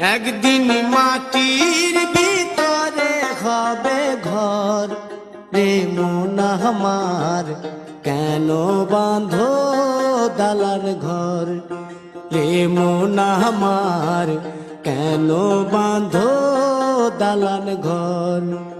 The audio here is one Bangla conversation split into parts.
একদিন মাটির ভিতরে হবে ঘর। রে মোনামার কেন বাঁধো দালার ঘর? রে মোনামার কেন বাঁধো দালান ঘর?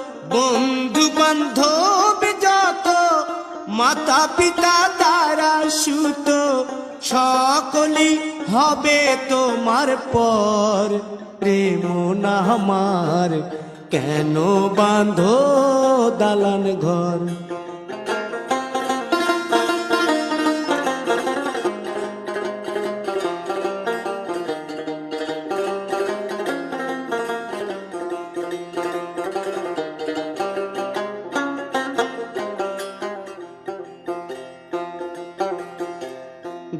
বন্ধু বান্ধব যত মাতা পিতা তারা সুত সকলি হবে তোমার পর। প্রেম না আমার, কেন বান্ধ দালান ঘর?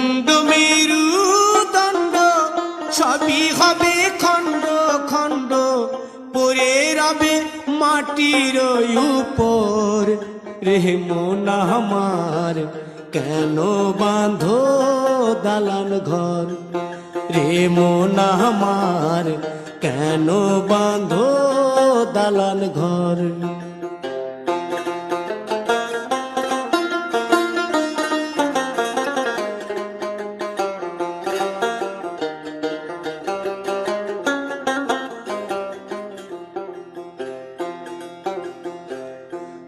মুন্ড মেরু দণ্ড, সবই হবে খণ্ড খণ্ড। পরে রবে মাটির উপর। রে মোনা আমার, কেন বাঁধো দালান ঘর? রে আমার, কেন বাঁধো দালান ঘর?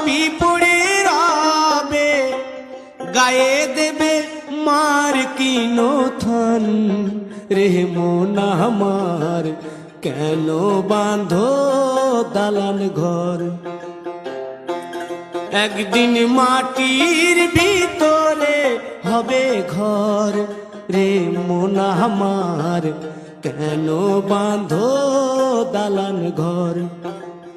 সবই পড়ে রবে, গায়ে দেবে মার কিনো থান। রে মোনা আমার, কেন বাঁধো দালান ঘর? একদিন মাটির ভিতরে হবে ঘর। রে মোনা আমার, কেন বাঁধো দালান ঘর?